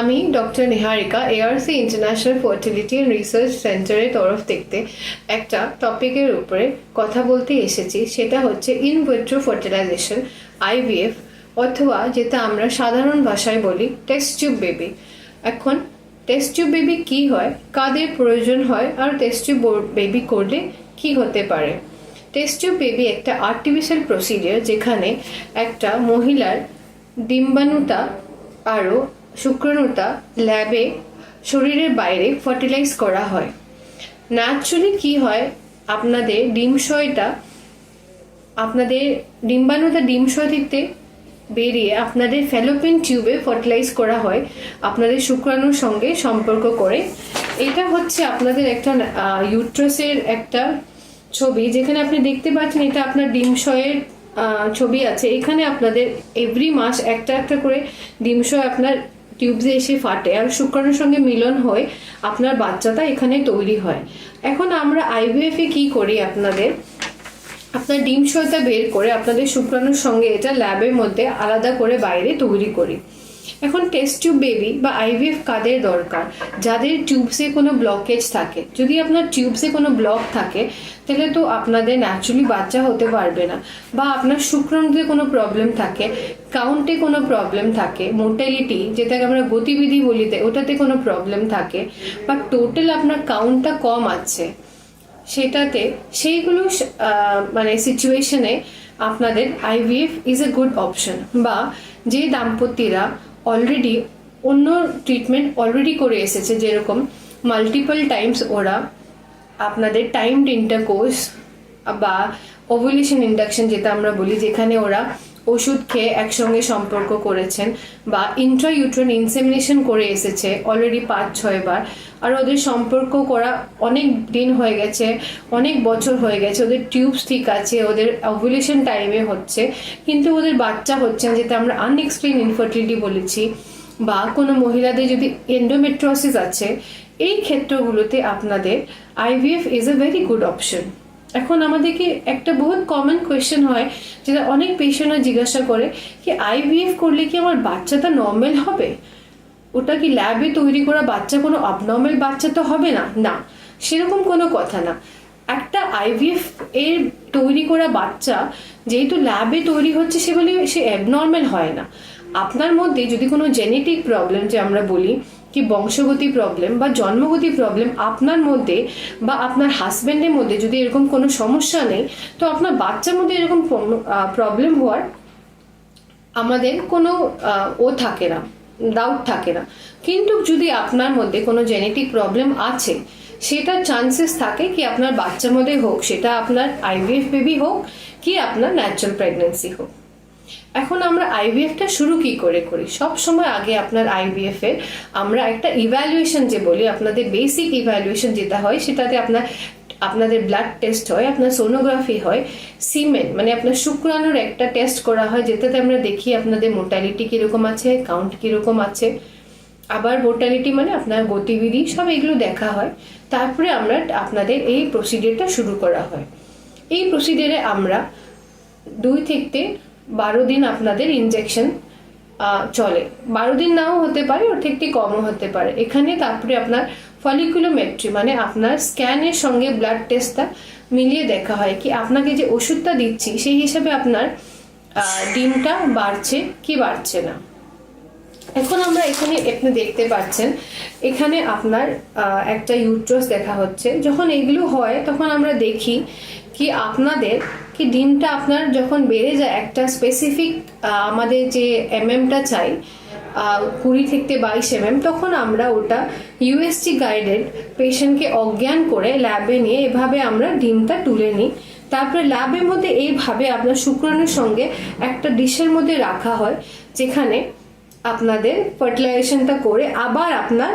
আমি doctor Niharika ARC international fertility research সেন্টারের তরফ থেকে একটা টপিকের উপরে কথা বলতে এসেছি। সেটা হচ্ছে ইন ভিট্রো ফার্টিলাইজেশন আইভিএফ অথবা যেটা আমরা সাধারণ ভাষায় বলি টেস্ট টিউব বেবি এখন টেস্ট টিউব বেবি কি হয়, কাদের প্রয়োজন হয়, আর টেস্ট টিউব বেবি করলে কি হতে পারে? টেস্ট টিউব বেবি একটা আর্টিফিশিয়াল প্রসিডিয়ার যেখানে একটা মহিলার ডিম্বাণুতা আরও শুক্রাণুতা ল্যাবে শরীরের বাইরে ফার্টিলাইজ করা হয়। ন্যাচুরালি কি হয়? আপনাদের ডিমশয়টা, আপনাদের ডিম্বাণুতা ডিমশয় থেকে বেরিয়ে আপনাদের ফ্যালোপিন টিউবে ফার্টিলাইজ করা হয়, আপনাদের শুক্রাণুর সঙ্গে সম্পর্ক করে। এটা হচ্ছে আপনাদের একটা ইউট্রাসের একটা ছবি। যেখানে আপনি দেখতে পাচ্ছেন এটা আপনার ডিমশয়ের ছবি আছে। এখানে আপনাদের এভরি মাস একটা একটা করে ডিমশয় আপনার টিউবসে এসে ফাটে আর শুক্রাণুর সঙ্গে মিলন হয়, আপনার বাচ্চাটা এখানে তৈরি হয়। এখন আমরা আইভিএফ কি করি আপনাদের? আপনার ডিম সয়তা বের করে আপনাদের শুক্রাণুর সঙ্গে এটা ল্যাবের মধ্যে আলাদা করে বাইরে তৈরি করি। এখন টেস্ট টিউব বেবি বা আইভিএফ কাদের দরকার? যাদের টিউবসে কোনো ব্লকেজ থাকে। যদি আপনার টিউবসে কোনো ব্লক থাকে, তাহলে তো আপনাদের ন্যাচুরালি বাচ্চা হতে পারবে না। বা আপনার শুক্রাণুতে কোনো প্রবলেম থাকে কাউন্টে কোনো প্রবলেম থাকে মোটালিটি যেটাকে আমরা গতিবিধি বলিতে ওটাতে কোনো প্রবলেম থাকে, বা টোটাল আপনার কাউন্টটা কম আছে, সেটাতে সেইগুলো মানে সিচুয়েশনে আপনাদের IVF is a good option বা যে দাম্পত্যরা অলরেডি অন্য ট্রিটমেন্ট অলরেডি করে এসেছে যেরকম মাল্টিপল টাইমস ওরা আপনাদের টাইমড ইন্টারকোর্স বা ওভুলেশন ইন্ডাকশন যেটা আমরা বলি যেখানে ওরা ওষুধ খেয়ে একসঙ্গে সম্পর্ক করেছেন বা ইন্ট্রা ইউট্রান ইনসেমিনেশন করে এসেছে অলরেডি পাঁচ, ছয় বার। আর ওদের সম্পর্ক করা অনেক দিন হয়ে গেছে, অনেক বছর হয়ে গেছে, ওদের টিউবস ঠিক আছে, ওদের ওভুলেশন টাইমে হচ্ছে, কিন্তু ওদের বাচ্চা হচ্ছে না, যেটা আমরা আনএক্সপ্লেন ইনফার্টিলিটি বলেছি বা কোনো মহিলাদের যদি এন্ডোমেট্রোসিস আছে, এই ক্ষেত্রগুলোতে আপনাদের IVF is a very good option এখন আমাদেরকে একটা বহুত কমন কোয়েশ্চেন হয়, যেটা অনেক পেশেন্টরা জিজ্ঞাসা করে কি আইভিএফ করলে কি আমার বাচ্চাটা নর্মাল হবে? ওটা কি ল্যাবে তৈরি করা বাচ্চা, কোনো abnormal বাচ্চা তো হবে না? না, সেরকম কোনো কথা না। একটা আইভিএফ এর তৈরি করা বাচ্চা যেহেতু ল্যাবে তৈরি হচ্ছে সে বলে সে অ্যাবনর্মাল হয় না। আপনার মধ্যে যদি কোনো জেনেটিক প্রবলেম যে আমরা বলি, কি বংশগতি প্রবলেম বা জন্মগতি প্রবলেম আপনার মধ্যে বা আপনার হাজব্যান্ডের মধ্যে যদি এরকম কোনো সমস্যা নেই, তো আপনার বাচ্চার মধ্যে এরকম প্রবলেম হওয়ার আমাদের কোনো ও থাকে না। ডাউট থাকে না। কিন্তু যদি আপনার মধ্যে কোনো জেনেটিক প্রবলেম আছে সেটার চান্সেস থাকে কি আপনার বাচ্চার মধ্যে হোক, সেটা আপনার আইভিএফ বেবি হোক, কি আপনার ন্যাচারাল প্রেগনেন্সি হোক। এখন আমরা আইভিএফটা শুরু কি করে করি? সব সময় আগে আপনার আইভিএফ এর আমরা একটা ইভ্যালুয়েশন যে বলি, আপনাদের বেসিক ইভ্যালুয়েশন যেটা হয়, সেটাতে আপনার আপনাদের ব্লাড টেস্ট হয়, আপনার সোনোগ্রাফি হয় সিমেন মানে আপনার শুক্রাণুর একটা টেস্ট করা হয়, যেটাতে আমরা দেখি আপনাদের মোটালিটি কীরকম আছে কাউন্ট কীরকম আছে। আবার মোটালিটি মানে আপনার গতিবিধি, সব এগুলো দেখা হয়। তারপরে আমরা আপনাদের এই প্রসিডিওরটা শুরু করা হয়। এই প্রসিডিওরে আমরা দুই থেকে বারো দিন আপনাদের ইনজেকশন চলে। বারো দিন নাও হতে পারে ওর থেকে কমও হতে পারে। এখানে তারপরে আপনার ফলিকুলোমেট্রি মানে আপনার স্ক্যানের সঙ্গে ব্লাড টেস্টটা মিলিয়ে দেখা হয় কি আপনাকে যে ওষুধটা দিচ্ছি, সেই হিসাবে আপনার ডিমটা বাড়ছে কি বাড়ছে না? এখন আমরা এখানে আপনি দেখতে পাচ্ছেন, এখানে আপনার একটা ইউট্রাস দেখা হচ্ছে। যখন এগুলো হয়, তখন আমরা দেখি কি আপনাদের, কি ডিমটা আপনার যখন বেড়ে যায়, একটা স্পেসিফিক আমাদের যে এমএমটা চাই কুড়ি থেকে বাইশ এমএম তখন আমরা ওটা ইউএসজি গাইডেড পেশেন্টকে অজ্ঞান করে ল্যাবে নিয়ে এভাবে আমরা ডিমটা তুলে নিই। তারপরে ল্যাবের মধ্যে এইভাবে আপনার শুক্রাণুর সঙ্গে একটা ডিশের মধ্যে রাখা হয়, যেখানে আপনাদের ফার্টিলাইজেশনটা করে আবার আপনার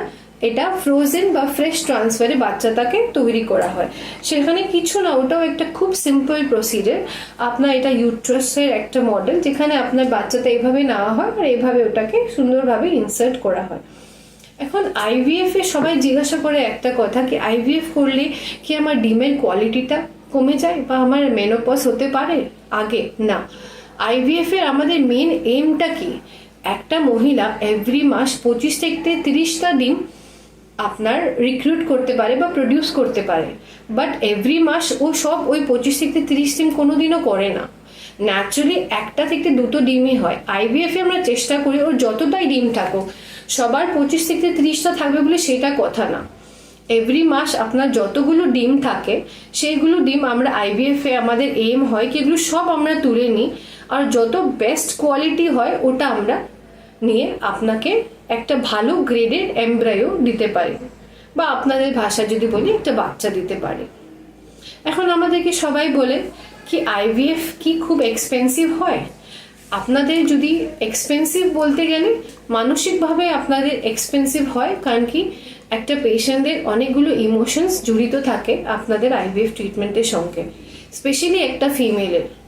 এটা ফ্রোজেন বা ফ্রেশ ট্রান্সফারে বাচ্চাটাকে তৈরি করা হয়। সেখানে কিছু না, ওটাও একটা খুব সিম্পল প্রসিজার আপনার এটা ইউট্রাসের একটা মডেল যেখানে আপনার বাচ্চাটা এইভাবে নেওয়া হয় আর এইভাবে ওটাকে সুন্দরভাবে ইনসার্ট করা হয়। এখন আইভিএফ এ সবাই জিজ্ঞাসা করে একটা কথা কি আইভিএফ করলে কি আমার ডিমের কোয়ালিটিটা কমে যায় বা আমার মেনোপস হতে পারে? আগে না। আইভিএফ এর আমাদের মেন এইমটা কি? একটা মহিলা এভরি মাস পঁচিশ থেকে তিরিশটা দিন আপনার রিক্রুট করতে পারে বা প্রডিউস করতে পারে। বাট এভরি মাস ও সব ওই পঁচিশ থেকে তিরিশ দিন কোনোদিনও করে না। ন্যাচারালি একটা থেকে দুটো ডিমই হয়। আইভিএফ আমরা চেষ্টা করি ওর যতটাই ডিম থাকুক, সবার পঁচিশ থেকে তিরিশটা থাকবে বলে সেটা কথা না। এভরি মাস আপনার যতগুলো ডিম থাকে, সেইগুলো ডিম আমরা আইভিএফ আমাদের এম হয় কি এগুলো সব আমরা তুলে নিই। আর যত বেস্ট কোয়ালিটি হয় ওটা আমরা নিয়ে আপনাকে একটা ভালো গ্রেডের এমব্রায়ো দিতে পারে। বা আপনাদের ভাষা যদি বলি, একটা বাচ্চা দিতে পারে। এখন আমাদেরকে সবাই বলে কি আইভিএফ কি খুব এক্সপেন্সিভ হয়? আপনাদের যদি এক্সপেন্সিভ বলতে গেলে, মানসিকভাবে আপনাদের এক্সপেন্সিভ হয়, কারণ কি, একটা পেশেন্টদের অনেকগুলো ইমোশনস জড়িত থাকে আপনাদের আইভিএফ ট্রিটমেন্টের সঙ্গে। স্পেশালি একটা ফিমেলের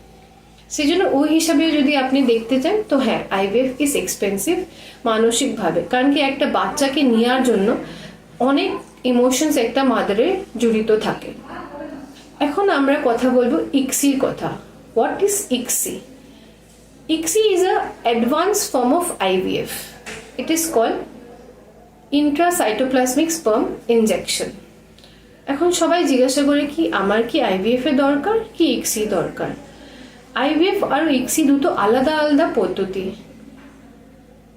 সেই জন্য ওই হিসাবে যদি আপনি দেখতে চান, তো হ্যাঁ আইভিএফ ইজ এক্সপেন্সিভ মানসিকভাবে। কারণ কি একটা বাচ্চাকে নেওয়ার জন্য অনেক ইমোশনস একটা মাদারে জড়িত থাকে। এখন আমরা কথা বলব ইক্সির কথা। What is ICSI ICSI is a advance form of IVF it is call intracytoplasmic sperm injection এখন সবাই জিজ্ঞাসা করে কি, আমার কি আইভিএফ এর দরকার, কি ইক্সি দরকার? আইভিএফ আর ইক্সি দুটো আলাদা আলাদা পদ্ধতি।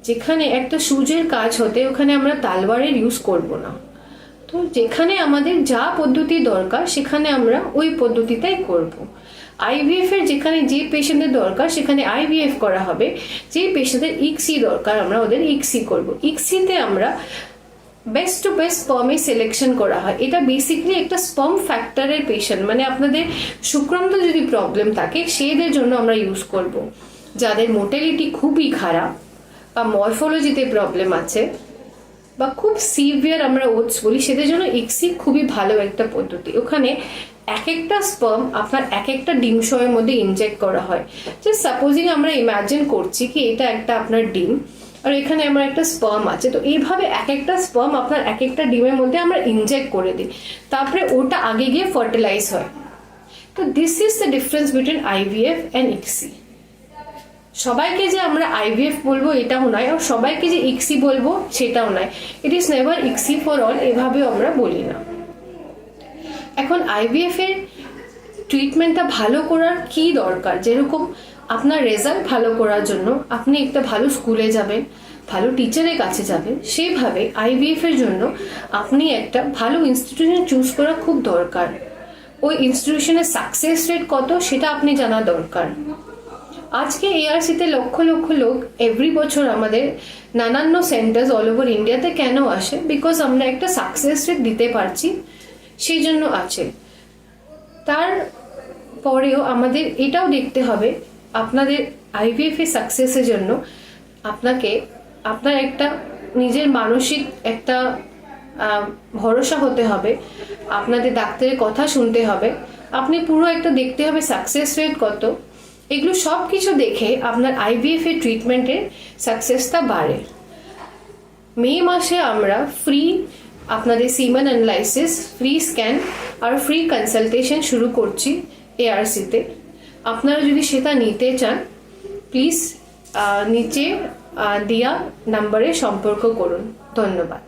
যেখানে একটা সূর্যের কাজ হতে ওখানে আমরা তালবারের ইউজ করব না। তো যেখানে আমাদের যা পদ্ধতি দরকার, সেখানে আমরা ওই পদ্ধতিটাই করব। আইভিএফ এর যেখানে যে পেশেন্টের দরকার, সেখানে আইভিএফ করা হবে। যে পেশেন্টের ইক্সি দরকার, আমরা ওদের ইক্সি করব। ইক্সিতে আমরা বেস্ট টু বেস্ট স্পমে সিলেকশন করা হয়। এটা বেসিকলি একটা স্পম ফ্যাক্টরের পেশেন্ট মানে আপনাদের শুক্রান্ত যদি প্রবলেম থাকে সেদের জন্য আমরা ইউজ করব। যাদের মোটেলিটি খুবই খারাপ বা মরফোলজিতে প্রবলেম আছে বা খুব সিভিয়ার আমরা ওটস বলি, সেদের জন্য ইক্সি খুবই ভালো একটা পদ্ধতি। ওখানে এক একটা স্পার্ম আপনার এক একটা ডিম শোয়ের মধ্যে ইনজেক্ট করা হয়। যে সাপোজিং আমরা ইমাজিন করছি কি এটা একটা আপনার ডিম। আর এখানে আমার একটা স্পার্ম আছে। তো এইভাবে এক একটা স্পার্ম আপনার এক একটা ডিমের মধ্যে আমরা ইনজেক্ট করে দিই। তারপরে ওটা আগে গিয়ে ফার্টিলাইজ হয়। তো this is the difference between IVF and ICSI সবাইকে যে আমরা আইভিএফ বলব এটাও নয়, আর সবাইকে যে ইক্সি বলব সেটাও নয়। It is never ICSI for all এভাবেও আমরা বলি না। এখন আইভিএফ এর ট্রিটমেন্টটা ভালো করার কি দরকার? যেরকম আপনার রেজাল্ট ভালো করার জন্য আপনি একটা ভালো স্কুলে যাবেন, ভালো টিচারের কাছে যাবেন, সেইভাবে আইভিএফ এর জন্য আপনি একটা ভালো ইনস্টিটিউশন চুজ করা খুব দরকার। ওই ইনস্টিটিউশনের সাকসেস রেট কত সেটা আপনি জানা দরকার। আজকে এআরসিতে লক্ষ লক্ষ লোক এভরি বছর আমাদের নানান্ন সেন্টার্স অল ওভার ইন্ডিয়াতে কেন আসে? বিকজ আমরা একটা সাকসেস রেট দিতে পারছি, সেই জন্য আছে। তার পরেও আমাদের এটাও দেখতে হবে আপনাদের আইভিএফ এর সাকসেসের জন্য আপনাকে, আপনার একটা নিজের মানসিক একটা ভরসা হতে হবে। আপনাদের ডাক্তারের কথা শুনতে হবে। আপনি পুরো একটা দেখতে হবে সাকসেস রেট কত। এগুলো সব কিছু দেখে আপনার আইভিএফ এর ট্রিটমেন্টের সাকসেসটা বাড়ে। মে মাসে আমরা ফ্রি আপনাদের সিমান অ্যানালাইসিস ফ্রি স্ক্যান আর ফ্রি কনসালটেশন শুরু করছি এআরসিতে আপনারা যদি সেটা নিতে চান প্লিজ নিচে দেওয়া নাম্বারে সম্পর্ক করুন। ধন্যবাদ।